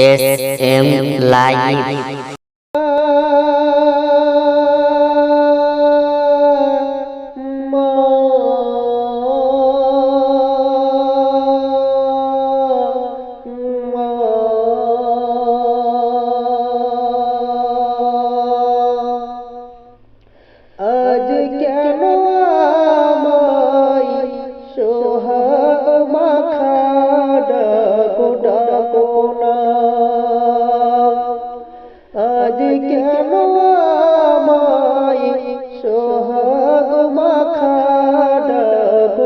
S M live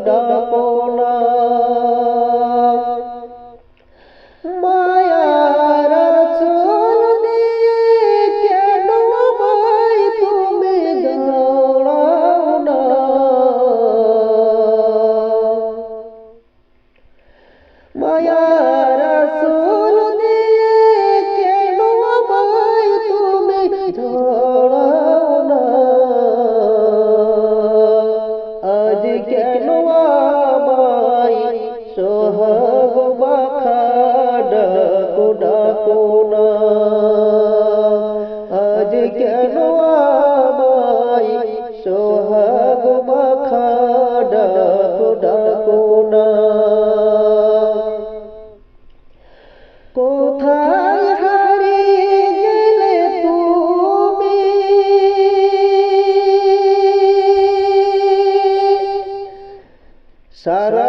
ડકોના কোথায় হারিয়ে গেলে তুমি? সারা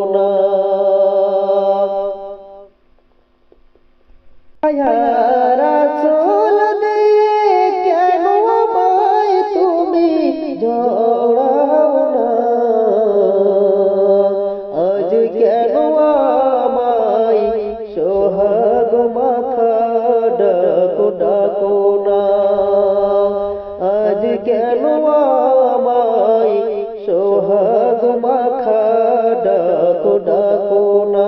থাকো না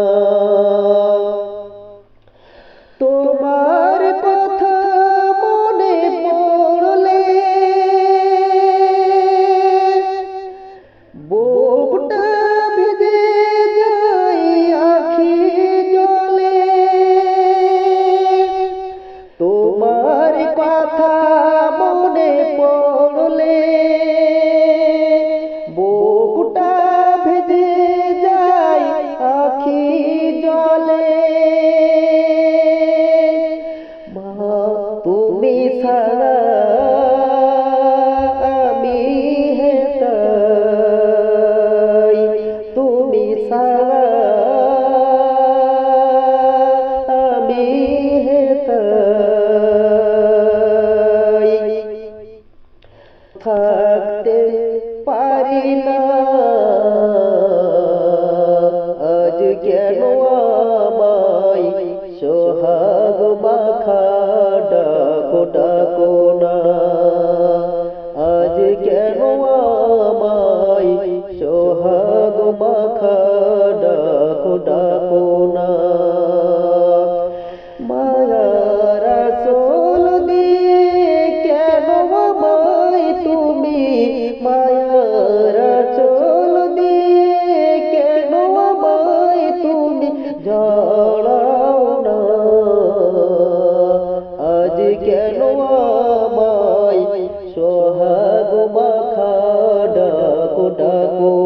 মাখা ডাকো ডাকো